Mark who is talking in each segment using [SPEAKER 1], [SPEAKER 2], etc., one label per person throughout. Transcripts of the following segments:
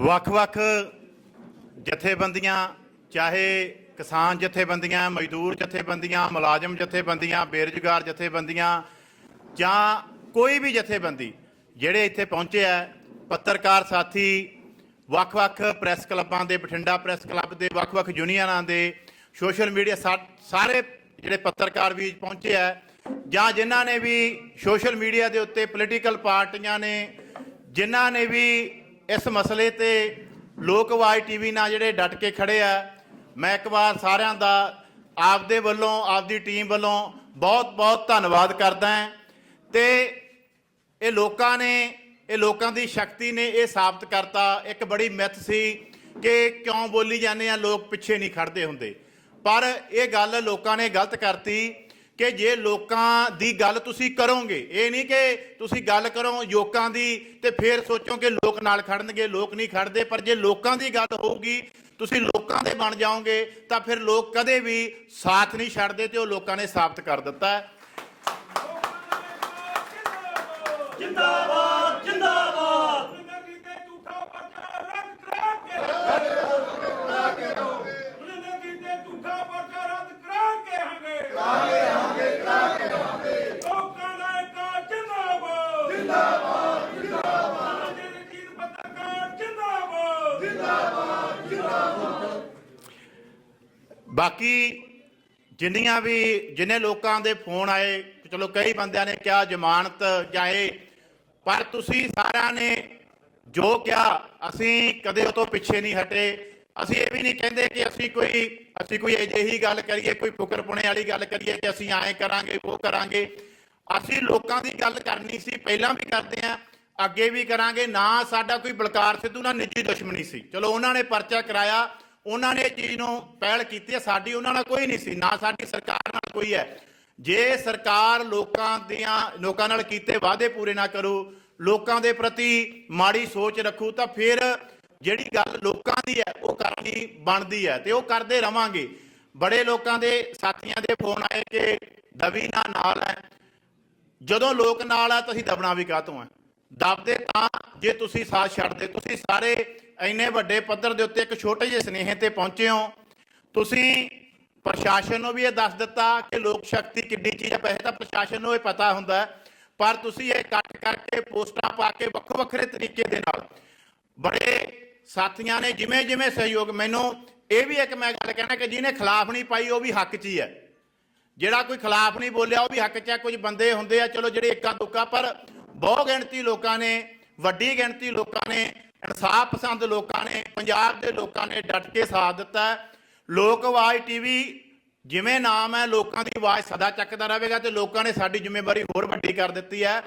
[SPEAKER 1] ਵੱਖ-ਵੱਖ ਜਥੇਬੰਦੀਆਂ, ਚਾਹੇ ਕਿਸਾਨ ਜਥੇਬੰਦੀਆਂ, ਮਜ਼ਦੂਰ ਜਥੇਬੰਦੀਆਂ, ਮੁਲਾਜ਼ਮ ਜਥੇਬੰਦੀਆਂ, ਬੇਰੁਜ਼ਗਾਰ ਜਥੇਬੰਦੀਆਂ ਜਾਂ ਕੋਈ ਵੀ ਜਥੇਬੰਦੀ ਜਿਹੜੇ ਇੱਥੇ ਪਹੁੰਚੇ ਆ, ਪੱਤਰਕਾਰ ਸਾਥੀ, ਵੱਖ-ਵੱਖ ਪ੍ਰੈਸ ਕਲੱਬਾਂ ਦੇ, ਬਠਿੰਡਾ ਪ੍ਰੈਸ ਕਲੱਬ ਦੇ, ਵੱਖ-ਵੱਖ ਯੂਨੀਅਨਾਂ ਦੇ, ਸੋਸ਼ਲ ਮੀਡੀਆ ਸਾਰੇ ਜਿਹੜੇ ਪੱਤਰਕਾਰ ਵੀ ਪਹੁੰਚੇ ਆ ਜਾਂ ਜਿਨ੍ਹਾਂ ਨੇ ਵੀ ਸੋਸ਼ਲ ਮੀਡੀਆ ਦੇ ਉੱਤੇ ਪੋਲੀਟੀਕਲ ਪਾਰਟੀਆਂ ਨੇ, ਜਿਨ੍ਹਾਂ ਨੇ ਵੀ ਇਸ ਮਸਲੇ ਤੇ ਲੋਕ ਲੋਕਵਾਈ ਟੀਵੀ ਨਾਲ ਜਿਹੜੇ ਡਟ ਕੇ ਖੜੇ ਆ, ਮੈਂ ਇੱਕ ਵਾਰ ਸਾਰਿਆਂ ਦਾ, ਆਪਦੇ ਵੱਲੋਂ, ਆਪਦੀ ਟੀਮ ਵੱਲੋਂ ਬਹੁਤ ਬਹੁਤ ਧੰਨਵਾਦ ਕਰਦਾ ਹਾਂ। ਤੇ ਇਹ ਲੋਕਾਂ ਨੇ, ਇਹ ਲੋਕਾਂ ਦੀ ਸ਼ਕਤੀ ਨੇ ਇਹ ਸਾਬਤ ਕਰਤਾ। ਇੱਕ ਬੜੀ ਮਿੱਥ ਸੀ ਕਿ ਕਿਉਂ ਬੋਲੀ ਜਾਂਦੇ ਆ, ਲੋਕ ਪਿੱਛੇ ਨਹੀਂ ਖੜਦੇ ਹੁੰਦੇ। ਪਰ ਇਹ ਗੱਲ ਲੋਕਾਂ ਨੇ ਗਲਤ ਕਰਤੀ ਕਿ ਜੇ ਲੋਕਾਂ ਦੀ ਗੱਲ ਤੁਸੀਂ ਕਰੋਗੇ, ਇਹ ਨਹੀਂ ਕਿ ਤੁਸੀਂ ਗੱਲ ਕਰੋ ਲੋਕਾਂ ਦੀ ਤੇ ਫਿਰ ਸੋਚੋ ਕਿ ਲੋਕ ਨਾਲ ਖੜਨਗੇ, ਲੋਕ ਨਹੀਂ ਖੜਦੇ, ਪਰ ਜੇ ਲੋਕਾਂ ਦੀ ਗੱਲ ਹੋਊਗੀ, ਤੁਸੀਂ ਲੋਕਾਂ ਦੇ ਬਣ ਜਾਓਗੇ, ਤਾਂ ਫਿਰ ਲੋਕ ਕਦੇ ਵੀ ਸਾਥ ਨਹੀਂ ਛੱਡਦੇ ਤੇ ਉਹ ਲੋਕਾਂ ਨੇ ਸਾਬਤ ਕਰ ਦਿੱਤਾ
[SPEAKER 2] ਜਿੰਦਾਬਾਦ!
[SPEAKER 1] ਬਾਕੀ ਜਿੰਨੀਆਂ ਵੀ, ਜਿੰਨੇ ਲੋਕਾਂ ਦੇ ਫੋਨ ਆਏ, ਚਲੋ ਕਈ ਬੰਦਿਆਂ ਨੇ ਕਿਹਾ ਜ਼ਮਾਨਤ ਜਾਏ ਪਰ ਤੁਸੀਂ ਸਾਰਿਆਂ ਨੇ ਜੋ ਕਿਹਾ, ਅਸੀਂ ਕਦੇ ਉਹ ਤੋਂ ਪਿੱਛੇ ਨਹੀਂ ਹਟੇ। ਅਸੀਂ ਇਹ ਵੀ ਨਹੀਂ ਕਹਿੰਦੇ ਕਿ ਅਸੀਂ ਕੋਈ ਅਸੀਂ ਕੋਈ ਅਜਿਹੀ ਗੱਲ ਕਰੀਏ, ਕੋਈ ਫੁਕਰਪੁਣੇ ਵਾਲੀ ਗੱਲ ਕਰੀਏ ਕਿ ਅਸੀਂ ਐਂ ਕਰਾਂਗੇ, ਉਹ ਕਰਾਂਗੇ। ਅਸੀਂ ਲੋਕਾਂ ਦੀ ਗੱਲ ਕਰਨੀ ਸੀ, ਪਹਿਲਾਂ ਵੀ ਕਰਦੇ ਆਂ ਅੱਗੇ ਵੀ ਕਰਾਂਗੇ। ਨਾ ਸਾਡਾ ਕੋਈ ਬਲਕਾਰ ਸਿੱਧੂ ਨਾਲ ਨਿੱਜੀ ਦੁਸ਼ਮਣੀ ਸੀ। ਚਲੋ ਉਹਨਾਂ ਨੇ ਪਰਚਾ ਕਰਾਇਆ ਉਹਨਾਂ ਨੇ ਇਹ ਚੀਜ਼ ਨੂੰ ਪਹਿਲ ਕੀਤੀ ਹੈ। ਸਾਡੀ ਉਹਨਾਂ ਨਾਲ ਕੋਈ ਨਹੀਂ ਸੀ, ਨਾ ਸਾਡੀ ਸਰਕਾਰ ਨਾਲ ਕੋਈ ਹੈ। ਜੇ ਸਰਕਾਰ ਲੋਕਾਂ ਦੀਆਂ, ਲੋਕਾਂ ਨਾਲ ਕੀਤੇ ਵਾਅਦੇ ਪੂਰੇ ਨਾ ਕਰੂ, ਲੋਕਾਂ ਦੇ ਪ੍ਰਤੀ ਮਾੜੀ ਸੋਚ ਰੱਖੂ, ਤਾਂ ਫਿਰ ਜਿਹੜੀ ਗੱਲ ਲੋਕਾਂ ਦੀ ਹੈ, ਉਹ ਕਰਨੀ ਬਣਦੀ ਹੈ ਤੇ ਉਹ ਕਰਦੇ ਰਵਾਂਗੇ। ਬੜੇ ਲੋਕਾਂ ਦੇ ਸਾਥੀਆਂ ਦੇ ਫੋਨ ਆਏ ਕਿ ਦਵੀ ਨਾ ਨਾਲ ਹੈ। ਜਦੋਂ ਲੋਕ ਨਾਲ ਆ, ਤੁਸੀਂ ਦਬਣਾ ਵੀ ਕਾਹਤੋਂ ਹੈ? ਦੱਬਦੇ ਤਾਂ ਜੇ ਤੁਸੀਂ ਸਾਥ ਛੱਡਦੇ, ਤੁਸੀਂ ਸਾਰੇ ਇੰਨੇ ਵੱਡੇ ਪੱਧਰ ਦੇ ਉੱਤੇ ਇੱਕ ਛੋਟੇ ਜਿਹੇ ਸਨੇਹ ਤੇ ਪਹੁੰਚੇ ਹੋ। ਤੁਸੀਂ ਪ੍ਰਸ਼ਾਸਨ ਨੂੰ ਵੀ ਇਹ ਦੱਸ ਦਿੱਤਾ ਕਿ ਲੋਕ ਸ਼ਕਤੀ ਕਿੰਨੀ ਚੀਜ਼ ਹੈ। ਪੈਸੇ ਤਾਂ ਪ੍ਰਸ਼ਾਸਨ ਨੂੰ ਇਹ ਪਤਾ ਹੁੰਦਾ ਪਰ ਤੁਸੀਂ ਇਹ ਕੱਟ ਕਰਕੇ ਪੋਸਟਾਂ ਪਾ ਕੇ ਵੱਖੋ ਵੱਖਰੇ ਤਰੀਕੇ ਦੇ ਨਾਲ ਬੜੇ ਸਾਥੀਆਂ ਨੇ ਜਿਵੇਂ ਜਿਵੇਂ ਸਹਿਯੋਗ, ਮੈਨੂੰ ਇਹ ਵੀ ਇੱਕ ਮੈਂ ਗੱਲ ਕਹਿਣਾ ਕਿ ਜਿਹਨੇ ਖਿਲਾਫ ਨਹੀਂ ਪਾਈ, ਉਹ ਵੀ ਹੱਕ 'ਚ ਹੀ ਹੈ। ਜਿਹੜਾ ਕੋਈ ਖਿਲਾਫ ਨਹੀਂ ਬੋਲਿਆ, ਉਹ ਵੀ ਹੱਕ 'ਚ ਹੈ। ਕੁਝ ਬੰਦੇ ਹੁੰਦੇ ਆ, ਚਲੋ ਜਿਹੜੇ ਇੱਕਾ ਦੁੱਕਾ ਪਰ ਬਹੁ ਗਿਣਤੀ ਲੋਕਾਂ ਨੇ, ਵੱਡੀ ਗਿਣਤੀ ਲੋਕਾਂ ਨੇ, ਇਨਸਾਫ ਪਸੰਦ ਲੋਕਾਂ ਨੇ, ਪੰਜਾਬ ਦੇ ਲੋਕਾਂ ਨੇ ਡਟ ਕੇ ਸਾਥ ਦਿੱਤਾ ਲੋਕ ਆਵਾਜ਼ ਟੀਵੀ ਜਿਵੇਂ ਨਾਮ ਹੈ, ਲੋਕਾਂ ਦੀ ਆਵਾਜ਼ ਸਦਾ ਚੱਕਦਾ ਰਹੇਗਾ ਤੇ ਲੋਕਾਂ ਨੇ ਸਾਡੀ ਜ਼ਿੰਮੇਵਾਰੀ ਹੋਰ ਵੱਡੀ ਕਰ ਦਿੱਤੀ ਹੈ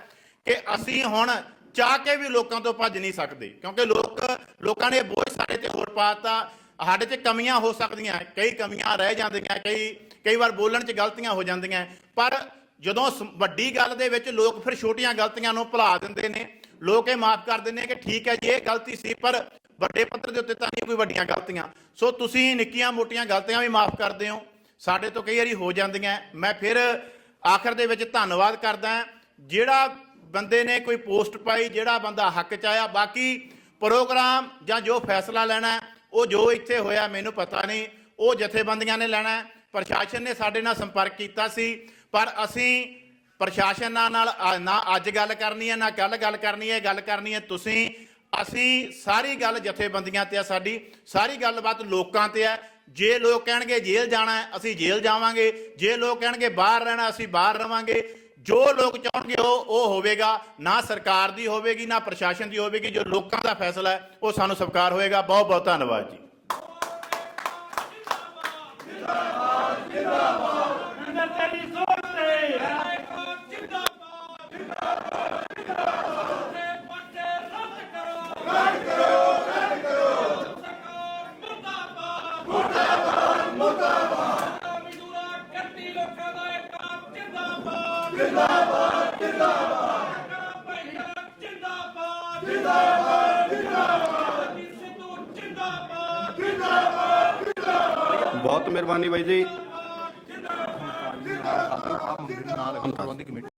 [SPEAKER 1] ਕਿ ਅਸੀਂ ਹੁਣ ਚਾਹ ਕੇ ਵੀ ਲੋਕਾਂ ਤੋਂ ਭੱਜ ਨਹੀਂ ਸਕਦੇ, ਕਿਉਂਕਿ ਲੋਕ, ਲੋਕਾਂ ਨੇ ਬੋਝ ਸਾਡੇ ਤੇ ਹੋਰ ਪਾਤਾ, ਸਾਡੇ 'ਚ ਕਮੀਆਂ ਹੋ ਸਕਦੀਆਂ, ਕਈ ਕਮੀਆਂ ਰਹਿ ਜਾਂਦੀਆਂ, ਕਈ ਕਈ ਵਾਰ ਬੋਲਣ 'ਚ ਗਲਤੀਆਂ ਹੋ ਜਾਂਦੀਆਂ, ਪਰ ਜਦੋਂ ਸ- ਵੱਡੀ ਗੱਲ ਦੇ ਵਿੱਚ ਲੋਕ ਫਿਰ ਛੋਟੀਆਂ ਗਲਤੀਆਂ ਨੂੰ ਭੁਲਾ ਦਿੰਦੇ ਨੇ, ਲੋਕ ਇਹ ਮਾਫ ਕਰ ਦਿੰਦੇ ਨੇ ਕਿ ਠੀਕ ਹੈ ਜੀ, ਇਹ ਗਲਤੀ ਸੀ, ਪਰ ਵੱਡੇ ਪੱਧਰ ਦੇ ਉੱਤੇ ਤਾਂ ਨਹੀਂ ਕੋਈ ਵੱਡੀਆਂ ਗਲਤੀਆਂ। ਸੋ ਤੁਸੀਂ ਨਿੱਕੀਆਂ ਮੋਟੀਆਂ ਗਲਤੀਆਂ ਵੀ ਮਾਫ ਕਰਦੇ ਹੋ, ਸਾਡੇ ਤੋਂ ਕਈ ਵਾਰੀ ਹੋ ਜਾਂਦੀਆਂ। ਮੈਂ ਫਿਰ ਆਖਰ ਦੇ ਵਿੱਚ ਧੰਨਵਾਦ ਕਰਦਾ ਜਿਹੜਾ ਬੰਦੇ ਨੇ ਕੋਈ ਪੋਸਟ ਪਾਈ, ਜਿਹੜਾ ਬੰਦਾ ਹੱਕ ਚ ਆਇਆ, ਬਾਕੀ ਪ੍ਰੋਗਰਾਮ ਜਾਂ ਜੋ ਫੈਸਲਾ ਲੈਣਾ ਉਹ ਜੋ ਇੱਥੇ ਹੋਇਆ ਮੈਨੂੰ ਪਤਾ ਨਹੀਂ, ਉਹ ਜਥੇਬੰਦੀਆਂ ਨੇ ਲੈਣਾ ਪ੍ਰਸ਼ਾਸਨ ਨੇ ਸਾਡੇ ਨਾਲ ਸੰਪਰਕ ਕੀਤਾ ਸੀ। ਪਰ ਅਸੀਂ ਪ੍ਰਸ਼ਾਸਨ ਨਾਲ ਨਾ ਅੱਜ ਗੱਲ ਕਰਨੀ ਹੈ, ਨਾ ਕੱਲ ਗੱਲ ਕਰਨੀ ਹੈ, ਗੱਲ ਕਰਨੀ ਹੈ। ਤੁਸੀਂ, ਅਸੀਂ ਸਾਰੀ ਗੱਲ ਜਥੇਬੰਦੀਆਂ ਤੇ ਆ ਸਾਡੀ, ਸਾਰੀ ਗੱਲਬਾਤ ਲੋਕਾਂ ਤੇ ਹੈ ਜੇ ਲੋਕ ਕਹਿਣਗੇ ਜੇਲ੍ਹ ਜਾਣਾ ਅਸੀਂ ਜੇਲ੍ਹ ਜਾਵਾਂਗੇ। ਜੇ ਲੋਕ ਕਹਿਣਗੇ ਬਾਹਰ ਰਹਿਣਾ, ਅਸੀਂ ਬਾਹਰ ਰਵਾਂਗੇ। ਜੋ ਲੋਕ ਚਾਹਣਗੇ ਉਹ ਉਹ ਹੋਵੇਗਾ। ਨਾ ਸਰਕਾਰ ਦੀ ਹੋਵੇਗੀ, ਨਾ ਪ੍ਰਸ਼ਾਸਨ ਦੀ ਹੋਵੇਗੀ। ਜੋ ਲੋਕਾਂ ਦਾ ਫੈਸਲਾ ਹੈ, ਉਹ ਸਾਨੂੰ ਸਵੀਕਾਰ ਹੋਏਗਾ। ਬਹੁਤ ਬਹੁਤ ਧੰਨਵਾਦ ਜੀ।
[SPEAKER 2] ਅੰਦਰ ਤੇਰੀ ਸੋਚ
[SPEAKER 3] ਬਹੁਤ ਮਿਹਰਬਾਨੀ ਬਾਈ ਜੀ।
[SPEAKER 4] ਜਿੰਦਾਬਾਦ